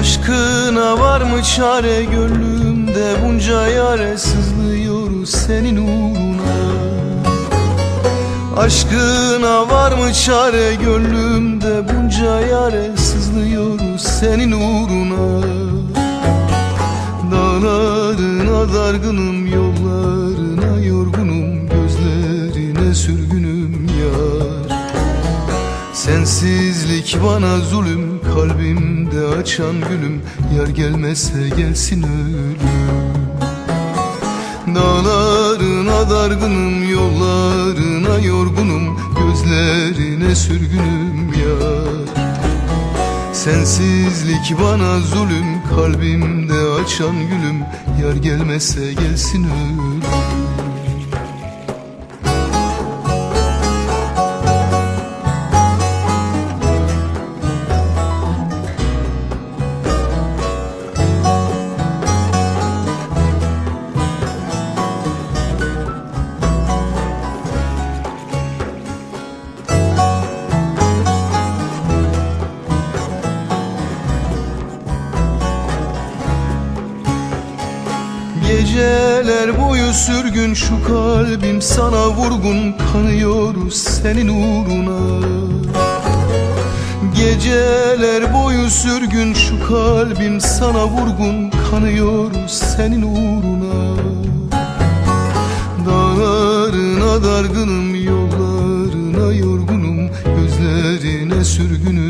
Aşkına var mı çare? Gönlümde bunca yare sızlıyor senin uğruna. Aşkına var mı çare? Gönlümde bunca yare sızlıyor senin uğruna. Dağlarına dargınım yollarına yorgunum gözlerine sürgünüm yar. Sensizlik bana zulüm kalbimde açan gülüm Yar gelmezse gelsin ölüm. Dağlarına dargınım yollarına yorgunum Gözlerine sürgünüm yar. Sensizlik bana zulüm kalbimde açan gülüm Yar gelmezse gelsin ölüm Geceler boyu sürgün şu kalbim sana vurgun kanıyor senin uğruna. Geceler boyu sürgün şu kalbim sana vurgun kanıyor senin uğruna. Dağlarına dargınım yollarına yorgunum Gözlerine sürgünüm